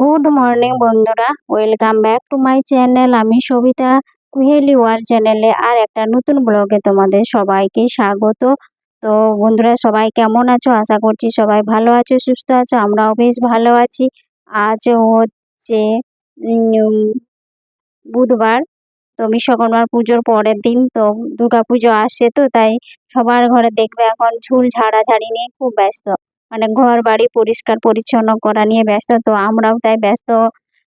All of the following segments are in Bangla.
গুড মর্নিং বন্ধুরা। Welcome back to my channel আমি সবিতা কুহেলি ওয়ার্ল্ড চ্যানেলে আর একটা নতুন ব্লগে তোমাদের সবাইকে স্বাগত। তো বন্ধুরা, সবাই কেমন আছো? আশা করছি সবাই ভালো আছো, সুস্থ আছো, আমরাও বেশ ভালো আছি। আজ হচ্ছে বুধবার। তো বিশ্বকর্মার পুজোর পরের দিন, তো দুর্গা পুজো আসছে তো, তাই সবার ঘরে দেখবে এখন ঝুল ঝাড়াঝাড়ি নিয়ে খুব ব্যস্ত। মানে ঘর বাড়ি পরিষ্কার পরিচ্ছন্ন করা নিয়ে ব্যস্ত তো আমরাও তাই ব্যস্ত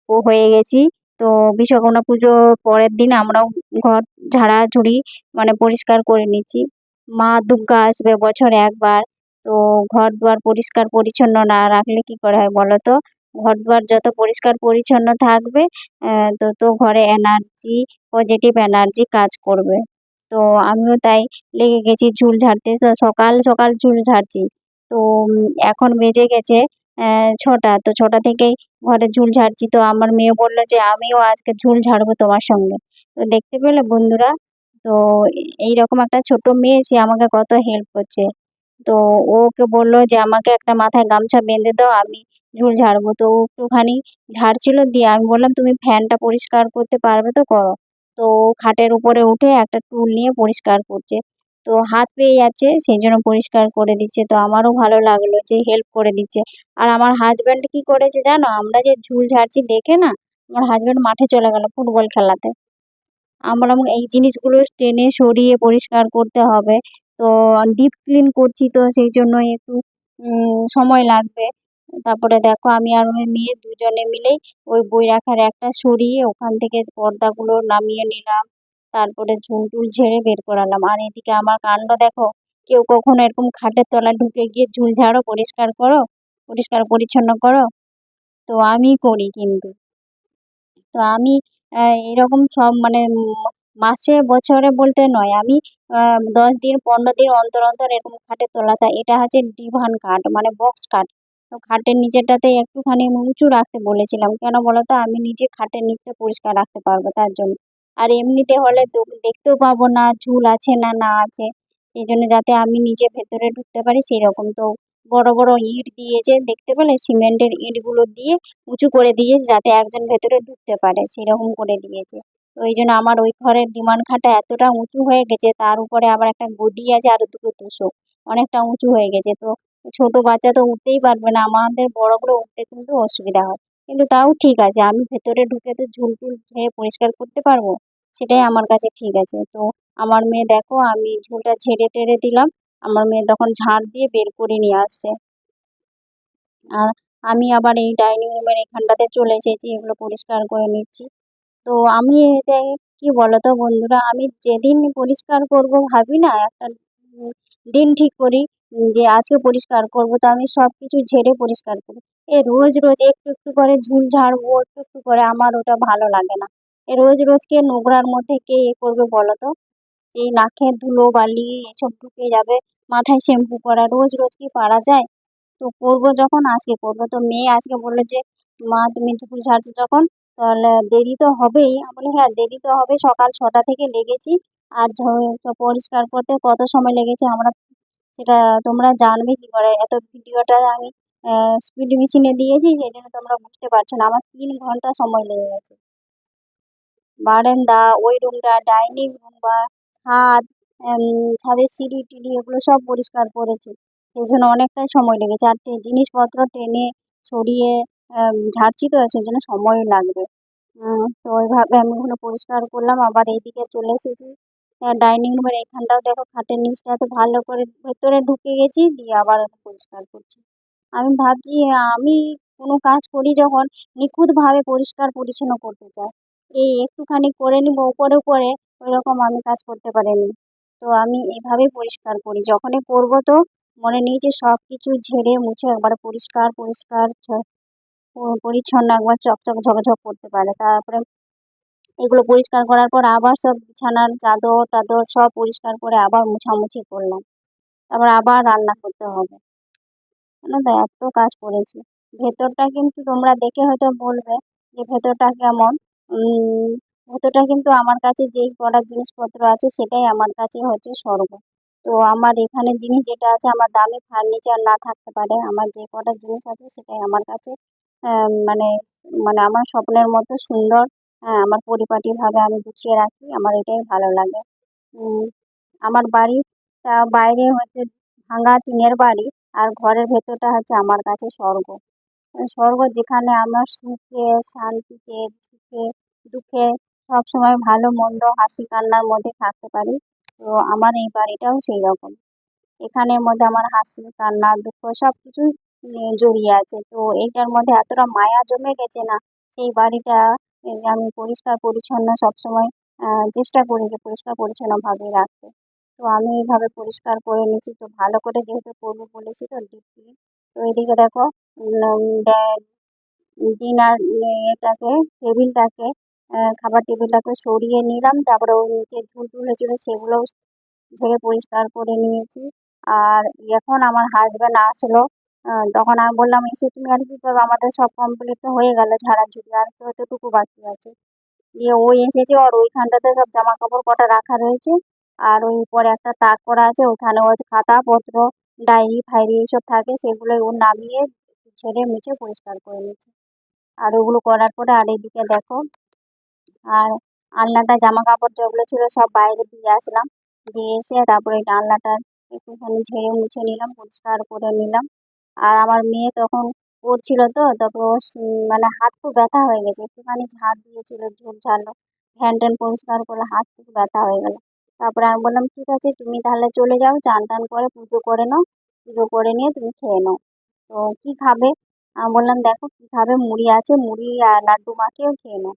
হয়ে গেছি। তো বিশ্বকর্মা পুজো পরের দিন আমরাও ঘর ঝাড়া ঝুড়ি মানে পরিষ্কার করে নিচ্ছি। মা দুর্গা আসবে বছর একবার তো ঘর দুয়ার পরিষ্কার পরিচ্ছন্ন না রাখলে কি করে হয় বলো তো? ঘর দুয়ার যত পরিষ্কার পরিচ্ছন্ন থাকবে আহ, তো তো ঘরে এনার্জি পজিটিভ এনার্জি কাজ করবে। তো আমিও তাই লেগে গেছি ঝুল ঝাড়তে। সকাল সকাল ঝুল ঝাড়ছি। তো এখন বেজে গেছে ছটা। তো ছটা থেকেই ঘরে ঝুল ঝাড়ছি। তো আমার মেয়ে বলল যে, আমিও আজকে ঝুল ঝাড়বো তোমার সঙ্গে। তো দেখতে পেলে বন্ধুরা, তো এইরকম একটা ছোট মেয়ে, সে আমাকে কত হেল্প করছে। তো ওকে বলল যে, আমাকে একটা মাথায় গামছা বেঁধে দাও, আমি ঝুল ঝাড়বো। তো ও একটুখানি ঝাড়ছিল দিয়ে আমি বললাম, তুমি ফ্যানটা পরিষ্কার করতে পারবে তো করো। তো খাটের উপরে উঠে একটা টুল নিয়ে পরিষ্কার করছে। তো হাত পেয়ে যাচ্ছে সেই জন্য পরিষ্কার করে দিচ্ছে। তো আমারও ভালো লাগল যে হেল্প করে দিচ্ছে। আর আমার হাজব্যান্ড কি করেছে জানো? আমরা যে ঝুল ঝাড়ছি দেখে না, আমার হাজব্যান্ড মাঠে চলে গেল ফুটবল খেলাতে। আমরা এই জিনিসগুলো টেনে সরিয়ে পরিষ্কার করতে হবে। তো ডিপ ক্লিন করছি তো সেই জন্য একটু সময় লাগবে। তারপরে দেখো আমি আর ওই মেয়ে দুজনে মিলেই ওই বই রাখার একটা সরিয়ে ওখান থেকে পর্দাগুলো নামিয়ে নিলাম। তারপরে ঝুল টুল ঝেড়ে বের করালাম। আর এদিকে আমার কাণ্ড দেখো, কেউ কখনো এরকম খাটের তলায় ঢুকে গিয়ে ঝুল ঝাড়ো পরিষ্কার করো, পরিষ্কার পরিচ্ছন্ন করো? তো আমি করি কিন্তু। তো আমি এরকম সব মানে মাসে, বছরে বলতে নয়, আমি দশ দিন, পনেরো দিন অন্তর অন্তর এরকম খাটের তলাটা এটা হচ্ছে ডিভান কাঠ মানে বক্স কাঠ। তো খাটের নিচেরটাতে একটুখানি উঁচু রাখতে বলেছিলাম। কেন বলো তো? আমি নিজে খাটের নিচটা পরিষ্কার রাখতে পারব তার জন্য। আর এমনিতে হলে তো দেখতেও পাবো না ঝুল আছে না না আছে। এই জন্য যাতে আমি নিজে ভেতরে ঢুকতে পারি সেই রকম তো বড় বড় ইট দিয়েছে দেখতে পেলে, সিমেন্টের ইটগুলো দিয়ে উঁচু করে দিয়েছে যাতে একজন ভেতরে ঢুকতে পারে, সেরকম করে দিয়েছে। তো এই জন্য আমার ওই ঘরের ডিমান্ড খাটা এতটা উঁচু হয়ে গেছে, তার উপরে আবার একটা গদি আছে আর দুটো তোষক। অনেকটা উঁচু হয়ে গেছে। তো ছোট বাচ্চা তো উঠতেই পারবে না, আমাদের বড়গুলো উঠতে কিন্তু অসুবিধা হয়। কিন্তু তাও ঠিক আছে। আমি ভেতরে ঢুকে তো ঝুল ঝেড়ে পরিষ্কার করতে পারব? সেটাই আমার কাছে ঠিক আছে। তো আমার মেয়ে দেখো, আমি ঝুলটা ঝেড়ে টেড়ে দিলাম। আমার মেয়ে তখন ঝাড় দিয়ে বের করে নিয়ে আসছে। আর আমি আবার এই ডাইনিং রুমের এখানটাতে চলে এসেছি, এগুলো পরিষ্কার করে নিচ্ছি। তো আমি এতে কি বলতো বন্ধুরা, আমি যেদিন পরিষ্কার করব ভাবি না, একটা দিন ঠিক করি। যে আজকে পরিষ্কার করব, তো আমি সব কিছু ঝেড়ে পরিষ্কার করি এ রোজ রোজ একটু একটু করে ঝুল ঝাড়বো একটু একটু করে, আমার ওটা ভালো লাগে না। এ রোজ রোজ কে নোংরার মধ্যে কে এ করবে বলো তো এই নাকের ধুলো, বালি, এসব ঢুকে যাবে, মাথায় শ্যাম্পু করা, রোজ রোজ কি পারা যায়? তো করব যখন, আজকে করব। তো মেয়ে আজকে বলল যে, মা, তুমি ঝুল ঝাড়ছো যখন, তাহলে দেরি তো হবেই। আমি বলি হ্যাঁ দেরি তো হবে, সকাল ছটা থেকে লেগেছি। আর পরিষ্কার করতে কত সময় লেগেছে, আমরা সেটা তোমরা জানবে কি করে। এত ভিডিওটা আমি স্পিড মেশিনে দিয়েছি, সেই জন্য তোমরা বুঝতে পারছ না। আমার তিন ঘণ্টা সময় লেগে গেছে। বারান্দা, ওই রুমটা ডাইনিং রুম বা ছাদ ছাদের সিঁড়ি, টিড়ি, এগুলো সব পরিষ্কার করেছি। সেই জন্য অনেকটাই সময় লেগেছে আর জিনিসপত্র টেনে সরিয়ে ঝাড়ছি তো, সেই জন্য সময় লাগবে। তো ওইভাবে আমি ওগুলো পরিষ্কার করলাম। আবার এইদিকে চলে এসেছি। ডাইনিং রুমের এখানটাও দেখো খাটের নিচটা তো ভালো করে ভেতরে ঢুকে গেছি, দিয়ে আবার পরিষ্কার করছি। আমি ভাবছি, আমি কোনো কাজ করি যখন নিখুঁতভাবে পরিষ্কার পরিচ্ছন্ন করতে চাই। এই একটুখানি করে নিব উপরে উপরে ওইরকম আমি কাজ করতে পারিনি। তো আমি এইভাবেই পরিষ্কার করি, যখনই করব তো মনে নেই যে সব কিছু ঝেড়ে মুছে একবার পরিষ্কার পরিষ্কার পরিচ্ছন্ন একবার চকচক, ঝকঝক করতে পারে। তারপরে এগুলো পরিষ্কার করার পর আবার সব বিছানার চাদর টাদর সব পরিষ্কার করে আবার মোছামুছি করলাম। তারপর আবার রান্না করতে হবে। এত কাজ করেছি। ভেতরটা কিন্তু তোমরা দেখে হয়তো বলবে যে ভেতরটা কেমন। ভেতরটা কিন্তু আমার কাছে যেই কটা জিনিসপত্র আছে সেটাই আমার কাছে হচ্ছে স্বর্গ। তো আমার এখানে জিনিস যেটা আছে আমার দামি ফার্নিচার না থাকতে পারে। আমার যে কটা জিনিস আছে সেটাই আমার কাছে মানে মানে আমার স্বপ্নের মতো সুন্দর আমার পরিপাটিভাবে আমি গুছিয়ে রাখি, আমার এটাই ভালো লাগে। আমার বাড়িটা বাইরে হচ্ছে ভাঙা টিনের বাড়ি, আর ঘরের ভেতরটা হচ্ছে আমার কাছে স্বর্গ। স্বর্গ যেখানে আমার সুখে, শান্তিতে, সুখে, দুঃখে, সবসময় ভালো, মন্দ, হাসি, কান্নার মধ্যে থাকতে পারি। তো আমার এই বাড়িটাও সেই রকম। এখানের মধ্যে আমার হাসি, কান্না, দুঃখ সব কিছুই জড়িয়ে আছে। তো এইটার মধ্যে এতটা মায়া জমে গেছে না, সেই বাড়িটা আমি পরিষ্কার পরিচ্ছন্ন সবসময় চেষ্টা করি যে পরিষ্কার পরিচ্ছন্নভাবে রাখতে। তো আমি এইভাবে পরিষ্কার করে নিচ্ছি তো ভালো করে যেহেতু করব বলেছি তো ডিপ তো এদিকে দেখো ডিনার এটাকে টেবিলটাকে খাবার টেবিলটাকে সরিয়ে নিলাম। তারপরে ওর নিচে ঝুল টুল হয়েছিল সেগুলোও ঝেড়ে পরিষ্কার করে নিয়েছি। আর এখন আমার হাজব্যান্ড আসলো। তখন আমি বললাম এসে তুমি আর কি করবে? আমাদের সব কমপ্লিট তো হয়ে গেলো গেল ঝাড়াঝুড়ি আর তো এতটুকু বাকি আছে। দিয়ে ও এসেছে, আর ওইখানটাতে সব জামা কাপড় কটা রাখা রয়েছে, আর ওই উপরে একটা তাক করা আছে, ওখানে ওর খাতা পত্র ডায়েরি ফায়েরি এইসব থাকে, সেগুলো ও নামিয়ে ছেড়ে মুছে পরিষ্কার করে নিচ্ছে আর ওগুলো করার পরে আর এদিকে দেখো, আর আলনাটা জামা কাপড় যেগুলো ছিল সব বাইরে দিয়ে আসলাম, দিয়ে এসে তারপরে আলনাটা একটুখানি ঝেড়ে মুছে নিলাম, পরিষ্কার করে নিলাম। আর আমার মেয়ে তখন পড়ছিল তো, তারপর মানে হাত খুব ব্যথা হয়ে গেছে। একটুখানি ঝাড় দিয়েছিল ঝোল ঝাড়লো, ফ্যান ট্যান পরিষ্কার করলে, হাত খুব ব্যথা হয়ে গেল। তারপরে আমি বললাম, ঠিক আছে, তুমি তাহলে চলে যাও, চান টান করে পুজো করে নাও, পুজো করে নিয়ে তুমি খেয়ে নাও। তো কি খাবে? আমি বললাম, দেখো কি খাবে, মুড়ি আছে, মুড়ি আর লাড্ডু মাখিয়েও খেয়ে নাও।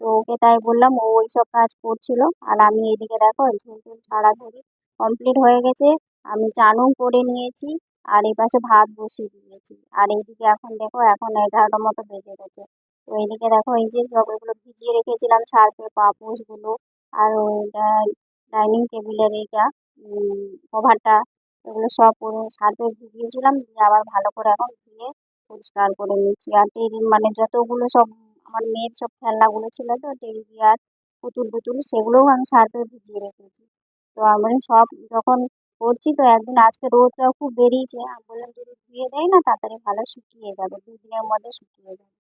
তো ওকে তাই বললাম, ও ওইসব কাজ করছিল। আর আমি এদিকে দেখো, ঝুল টুল, ঝাড়াঝুড়ি কমপ্লিট হয়ে গেছে। আমি চানও করে নিয়েছি। আর এই পাশে ভাত বসিয়ে দিয়েছি। আর এইদিকে এখন দেখো, এখন এগারোটার মতো বেজে গেছে। তো এইদিকে দেখো, এই যে এগুলো ভিজিয়ে রেখেছিলাম, সার্ফে, পাপোশগুলো, আর ডাইনিং টেবিলের এইটা কভারটা, এগুলো সব সার্ফে ভিজিয়েছিলাম, দিয়ে আবার ভালো করে এখন ধুয়ে পরিষ্কার করে নিচ্ছি আর টেরি মানে যতগুলো সব আমার মেয়ের সব খেলনাগুলো ছিল তো টেডি বিয়ার, পুতুল পুতুল সেগুলোও আমি সার্ফে ভিজিয়ে রেখেছি। তো আমি সব, যখন করছি তো একদিন আজকে রোদটাও খুব বেরিয়েছে। আমি বললাম, যদি ধুয়ে দেয় না, তাড়াতাড়ি ভালো শুকিয়ে যাবে, দুদিনের মধ্যে শুকিয়ে যাবে।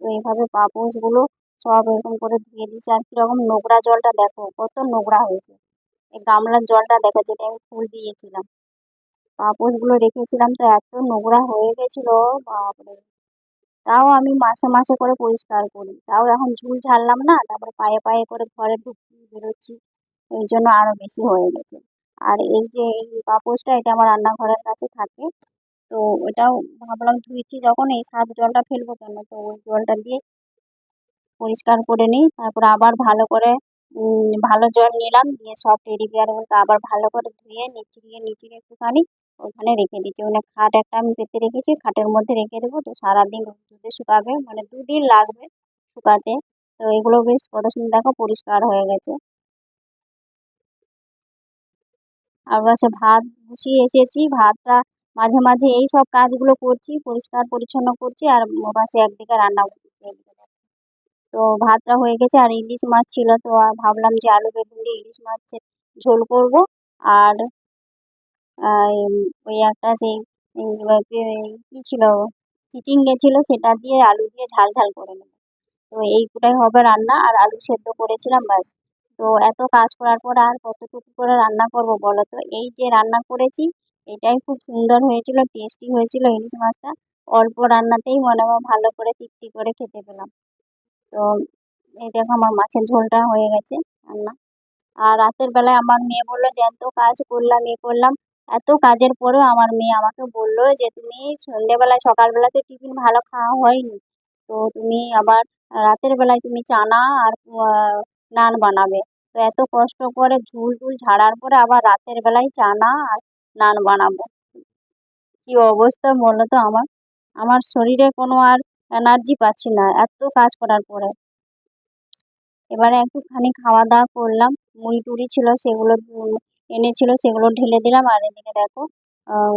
তো এইভাবে পাপোশগুলো সব এরকম করে ধুয়ে দিয়েছি। আর কীরকম নোংরা জলটা দেখো, কত নোংরা হয়েছে। এই গামলার জলটা দেখো, যেটা আমি ফুল দিয়েছিলাম। পাপোশগুলো রেখেছিলাম তো এত নোংরা হয়ে গেছিল, বাপরে। তাও আমি মাসে মাসে করে পরিষ্কার করি। তাও এখন ঝুল ঝাড়লাম না, তারপরে পায়ে পায়ে করে ঘরে ঢুকছি বেরোচ্ছি। এই জন্য আরও বেশি হয়ে গেছে। আর এই যে এই পাপোশটা এটা আমার রান্নাঘরের কাছে থাকে। তো ওটাও ভাবলাম ধুয়েছি যখন, এই সার্ফ জলটা ফেলব কেন? তো ওই জলটা দিয়ে পরিষ্কার করে নিই। তারপর আবার ভালো করে ভালো জল নিলাম। দিয়ে সব টেডি বিয়ারগুলোকে আবার ভালো করে ধুয়ে, নিচড়িয়ে নিচড়িয়ে একটুখানি ওখানে রেখে দিচ্ছি। মানে খাট একটা আমি পেতে রেখেছি, খাটের মধ্যে রেখে দেবো। তো সারাদিন রোদে শুকাবে মানে দুদিন লাগবে শুকাতে। তো এগুলো বেশ, কত সুন্দর দেখো, পরিষ্কার হয়ে গেছে। আর পাশে ভাত বসিয়ে এসেছি, ভাতটা মাঝে মাঝে এই সব কাজগুলো করছি, পরিষ্কার পরিচ্ছন্ন করছি আর পাশে একদিকে রান্না করছি তো ভাতটা হয়ে গেছে আর ইলিশ মাছ ছিল তো ভাবলাম যে আলু বেগুন দিয়ে ইলিশ মাছের ঝোল করব আর ওই একটা সেই কি ছিল, চিচিঙ্গে ছিল সেটা দিয়ে আলু দিয়ে ঝাল ঝাল করে নেব। তো এইগুলাই হবে রান্না আর আলু সেদ্ধ করেছিলাম ব্যাস। তো এত কাজ করার পর আর কতটুকু করে রান্না করব বলো তো? এই যে রান্না করেছি, এটাই খুব সুন্দর হয়েছিল টেস্টি হয়েছিল ইলিশ মাছটা। অল্প রান্নাতেই মনে হয় ভালো করে তৃপ্তি করে খেতে পেলাম। তো এই দেখো আমার মাছের ঝোলটা হয়ে গেছে রান্না। আর রাতের বেলায় আমার মেয়ে বলল যে, এত কাজ করলাম, এ করলাম। এত কাজের পরেও আমার মেয়ে আমাকে বলল যে, তুমি সন্ধেবেলায়, সকালবেলাতে টিফিন ভালো খাওয়া হয়নি। তো তুমি আবার রাতের বেলায় তুমি চানা আর নান বানাবে। তো এত কষ্ট করে ঝুল টুল ঝাড়ার পরে আবার রাতের বেলায় চানা আর নান বানাবো। কি অবস্থা বলো তো আমার? আমার শরীরে কোনো আর এনার্জি পাচ্ছি না, এত কাজ করার পরে। এবারে একটুখানি খাওয়া দাওয়া করলাম, মুড়ি টুড়ি ছিল সেগুলো এনেছিল, সেগুলো ঢেলে দিলাম। আর এদিকে দেখো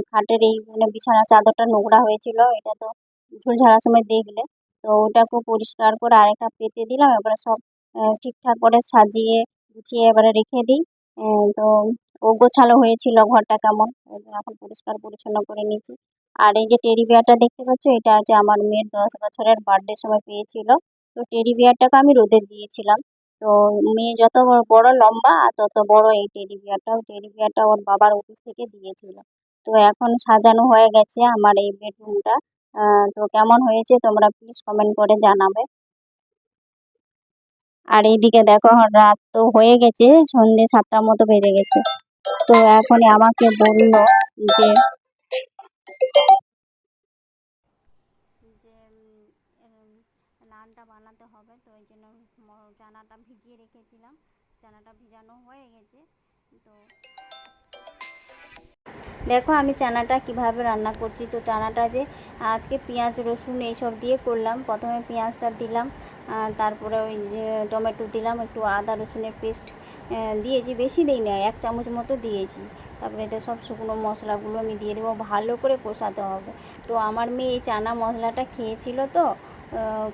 খাটের এই মানে বিছানার চাদরটা নোংরা হয়েছিল, এটা তো ঝুল ঝাড়ার সময় দেখলে। তো ওটাকে পরিষ্কার করে আরেকটা পেতে দিলাম, এবারে সব ঠিকঠাক করে সাজিয়ে গুছিয়ে এবারে রেখে দিই। তো ও গোছালো হয়েছিল ঘরটা কেমন? এখন পরিষ্কার পরিচ্ছন্ন করে নিয়েছি। আর এই যে টেডি বিয়ারটা দেখতে পাচ্ছ? এটা আছে আমার মেয়ের দশ বছরের বার্থডে সময় পেয়েছিল। তো টেডি বিয়ারটাকে আমি রোদে দিয়েছিলাম। তো মেয়ে যত বড় লম্বা আর তত বড় এই টেডি বিয়ারটাও টেডি বিয়ারটা ওর বাবার অফিস থেকে দিয়েছিল। তো এখন সাজানো হয়ে গেছে আমার এই বেডরুমটা তো কেমন হয়েছে তোমরা প্লিজ কমেন্ট করে জানাবে। আর এইদিকে দেখো রাত তো হয়ে গেছে, সন্ধে সাতটার মতো বেজে গেছে। তো এখনই আমাকে বলল যে যে নানটা বানাতে হবে, তো ওই জন্য চানাটা ভিজিয়ে রেখেছিলাম। চানাটা ভিজানো হয়ে গেছে, তো দেখো আমি চানাটা কীভাবে রান্না করছি। তো চানাটা যে, আজকে পেঁয়াজ, রসুন এইসব দিয়ে করলাম। প্রথমে পেঁয়াজটা দিলাম তারপরে ওই যে টমেটো দিলাম, একটু আদা, রসুনের পেস্ট দিয়েছি। বেশি দিই না এক চামচ মতো দিয়েছি। তারপরে এটা সব শুকনো মশলাগুলো আমি দিয়ে দেবো। ভালো করে কষাতে হবে। তো আমার মেয়ে এই চানা মশলাটা খেয়েছিল তো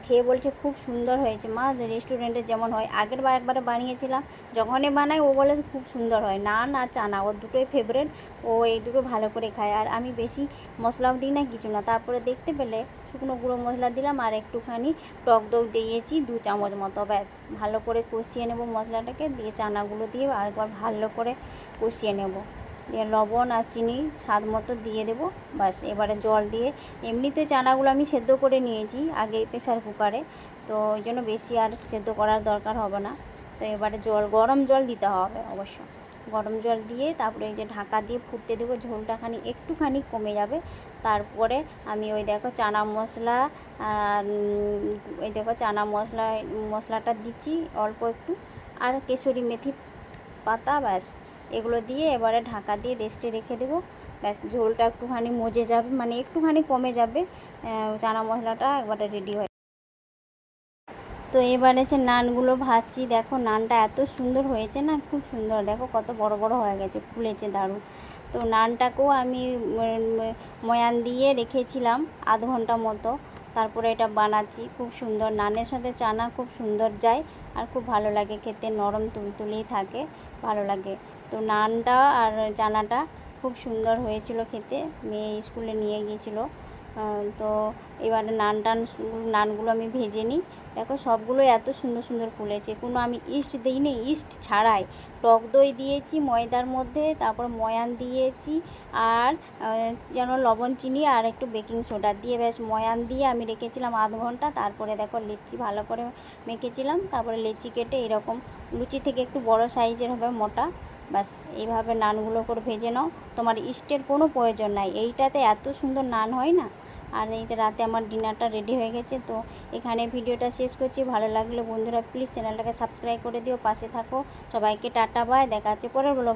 খেয়ে বলছে খুব সুন্দর হয়েছে। মা রেস্টুরেন্টে যেমন হয়। আগের বার একবারে বানিয়েছিলাম। যখনই বানাই, ও বলে খুব সুন্দর হয়। নান আর চানা ওর দুটোই ফেভারেট ও এই দুটো ভালো করে খায়। আর আমি বেশি মশলাও দিই না, কিছু না। তারপরে দেখতে পেলে শুকনো গুঁড়ো মশলা দিলাম আর একটুখানি টক দই দিয়েছি দু চামচ মতো। ব্যাস, ভালো করে কষিয়ে নেব মশলাটাকে। দিয়ে চানাগুলো দিয়ে আরেকবার ভালো করে কষিয়ে নেব। দিয়ে লবণ আর চিনি স্বাদ মতো দিয়ে দেবো। ব্যাস, এবারে জল দিয়ে এমনিতে চানাগুলো আমি সেদ্ধ করে নিয়েছি আগে প্রেসার কুকারে। তো ওই জন্য বেশি আর সেদ্ধ করার দরকার হবে না। তো এবারে জল, গরম জল দিতে হবে অবশ্য। গরম জল দিয়ে তারপরে এই যে ঢাকা দিয়ে ফুটতে দেবো, ঝোলটা খানি একটুখানি কমে যাবে। তারপরে আমি ওই দেখো চানা মশলা ওই দেখো চানা মশলা, মশলাটা দিচ্ছি অল্প একটু। আর কেশরি মেথি পাতা, ব্যাস। এগুলো দিয়ে এবারে ঢাকা দিয়ে রেস্টে রেখে দেবো। ব্যাস, ঝোলটা একটুখানি মজে যাবে মানে একটুখানি কমে যাবে। চানা মশলাটা একবারে রেডি হয়ে তো এবারে সে নানগুলো ভাজছি। দেখো নানটা এত সুন্দর হয়েছে না, খুব সুন্দর। দেখো কত বড় বড় হয়ে গেছে, ফুলেছে দারুণ। তো নানটাকেও আমি ময়ান দিয়ে রেখেছিলাম আধ ঘণ্টা মতো। তারপরে এটা বানাচ্ছি, খুব সুন্দর। নানের সাথে চানা খুব সুন্দর যায়, আর খুব ভালো লাগে খেতে, নরম তুলতুলেই থাকে, ভালো লাগে। তো নানটা আর চানাটা খুব সুন্দর হয়েছিল খেতে। মেয়ে স্কুলে নিয়ে গিয়েছিল। তো এবারে নান টান নানগুলো আমি ভেজে নিই। দেখো সবগুলো এত সুন্দর সুন্দর ফুলেছে। কোনো আমি ইস্ট দিইনি, ইস্ট ছাড়াই। টক দই দিয়েছি ময়দার মধ্যে, তারপর ময়ান দিয়েছি আর যেন লবণ চিনি আর একটু বেকিং সোডা দিয়ে ব্যাস ময়ান দিয়ে আমি রেখেছিলাম আধ ঘণ্টা। তারপরে দেখো লিচি ভালো করে মেখেছিলাম। তারপরে লেচি কেটে এরকম লুচি থেকে একটু বড় সাইজের হবে মোটা। ব্যাস এইভাবে নানগুলো করে ভেজে নাও। তোমার ইস্টের কোনো প্রয়োজন নাই। এইটাতে এত সুন্দর নান হয় না? আর এই রাতে আমার ডিনারটা রেডি হয়ে গেছে, তো এখানে ভিডিওটা শেষ করছি। ভালো লাগলে বন্ধুরা প্লিজ চ্যানেলটাকে সাবস্ক্রাইব করে দিও, পাশে থাকো। সবাইকে টাটা, বাই। দেখা হচ্ছে পরের ব্লগ।